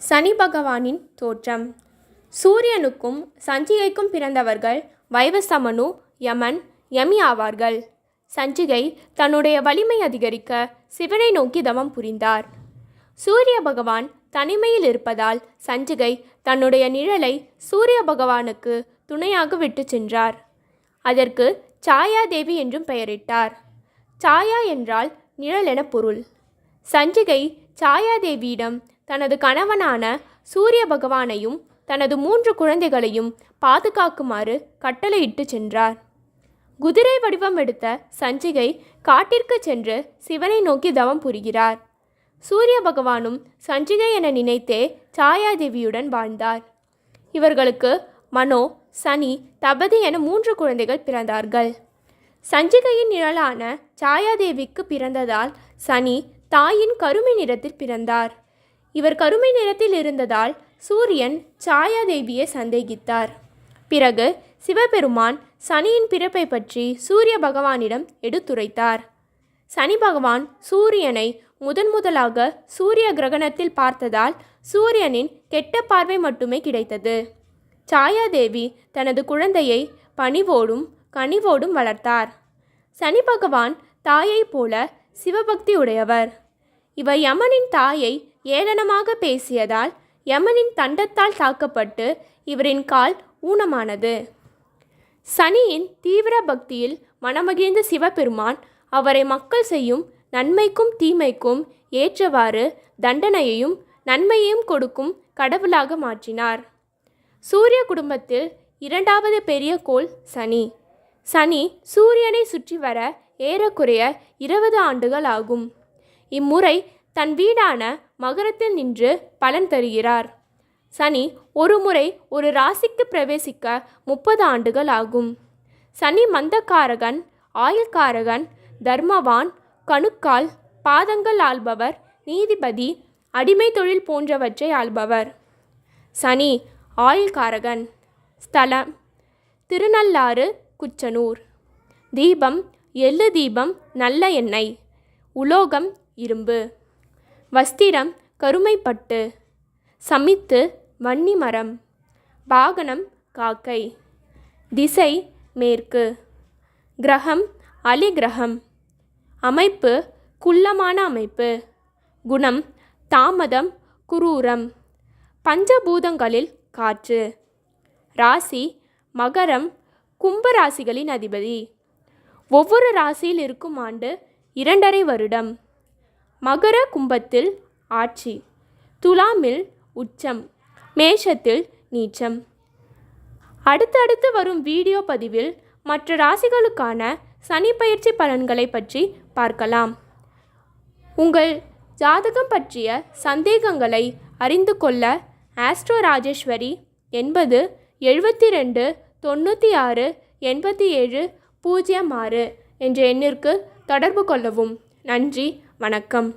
சனி பகவானின் தோற்றம். சூரியனுக்கும் சஞ்சிகைக்கும் பிறந்தவர்கள் வைவசமனு யமன் யமி ஆவார்கள். சஞ்சிகை தன்னுடைய வலிமை அதிகரிக்க சிவனை நோக்கி தவம் புரிந்தார். சூரிய பகவான் தனிமையில் இருப்பதால் சஞ்சிகை தன்னுடைய நிழலை சூரிய பகவானுக்கு துணையாக விட்டு சென்றார். அதற்கு சாயாதேவி என்றும் பெயரிட்டார். சாயா என்றால் நிழல் என பொருள். சஞ்சிகை சாயாதேவியிடம் தனது கணவனான சூரிய பகவானையும் தனது மூன்று குழந்தைகளையும் பாதுகாக்குமாறு கட்டளையிட்டு சென்றார். குதிரை வடிவம் எடுத்த சஞ்சிகை காட்டிற்கு சென்று சிவனை நோக்கி தவம் புரிகிறார். சூரிய பகவானும் சஞ்சிகை என நினைத்தே சாயாதேவியுடன் வாழ்ந்தார். இவர்களுக்கு மனோ சனி தபதி என மூன்று குழந்தைகள் பிறந்தார்கள். சஞ்சிகையின் நிழலான சாயாதேவிக்கு பிறந்ததால் சனி தாயின் கருமை நிறத்தில் பிறந்தார். இவர் கருமை நிறத்தில் இருந்ததால் சூரியன் சாயாதேவியை சந்தேகித்தார். பிறகு சிவபெருமான் சனியின் பிறப்பை பற்றி சூரிய பகவானிடம் எடுத்துரைத்தார். சனி பகவான் சூரியனை முதன் முதலாக சூரிய கிரகணத்தில் பார்த்ததால் சூரியனின் கெட்ட பார்வை மட்டுமே கிடைத்தது. சாயாதேவி தனது குழந்தையை பணிவோடும் கனிவோடும் வளர்த்தார். சனி பகவான் தாயைப் போல சிவபக்தி உடையவர். இவர் யமனின் தாயை ஏளனமாக பேசியதால் யமனின் தண்டத்தால் தாக்கப்பட்டு இவரின் கால் ஊனமானது. சனியின் தீவிர பக்தியில் மனமகிழ்ந்த சிவபெருமான் அவரை மக்கள் செய்யும் நன்மைக்கும் தீமைக்கும் ஏற்றவாறு தண்டனையையும் நன்மையையும் கொடுக்கும் கடவுளாக மாற்றினார். சூரிய குடும்பத்தில் இரண்டாவது பெரிய கோள் சனி. சனி சூரியனை சுற்றி வர ஏறக்குறைய இருபது ஆண்டுகள் ஆகும். இம்முறை தன் வீடான மகரத்தில் நின்று பலன் தருகிறார். சனி ஒருமுறை ஒரு ராசிக்கு பிரவேசிக்க முப்பது ஆண்டுகள் ஆகும். சனி மந்தக்காரகன் ஆயுள்காரகன் தர்மவான் கணுக்கால் பாதங்கள் ஆள்பவர் நீதிபதி அடிமை தொழில் போன்றவற்றை ஆள்பவர். சனி ஆயுள்காரகன் ஸ்தலம் திருநள்ளாறு குச்சனூர். தீபம் எள்ளு தீபம் நல்ல எண்ணெய். உலோகம் இரும்பு. வஸ்திரம் கருமைப்பட்டு சமித்து வன்னி மரம் வாகனம் காக்கை திசை மேற்கு கிரகம் அலிகிரகம் அமைப்பு குள்ளமான அமைப்பு குணம் தாமதம் குரூரம் பஞ்சபூதங்களில் காற்று ராசி மகரம் கும்ப ராசிகளின் அதிபதி. ஒவ்வொரு ராசியில் இருக்கும் ஆண்டு இரண்டரை வருடம். மகர கும்பத்தில் ஆட்சி. துலாமில் உச்சம். மேஷத்தில் நீச்சம். அடுத்தடுத்து வரும் வீடியோ பதிவில் மற்ற ராசிகளுக்கான சனி பயிற்சி பலன்களை பற்றி பார்க்கலாம். உங்கள் ஜாதகம் பற்றிய சந்தேகங்களை அறிந்து கொள்ள ஆஸ்ட்ரோ ராஜேஸ்வரி எண்பது எழுபத்தி ரெண்டு தொண்ணூற்றி ஆறு எண்பத்தி ஏழு பூஜ்ஜியம் ஆறு என்ற எண்ணிற்கு தொடர்பு கொள்ளவும். நன்றி வணக்கம்.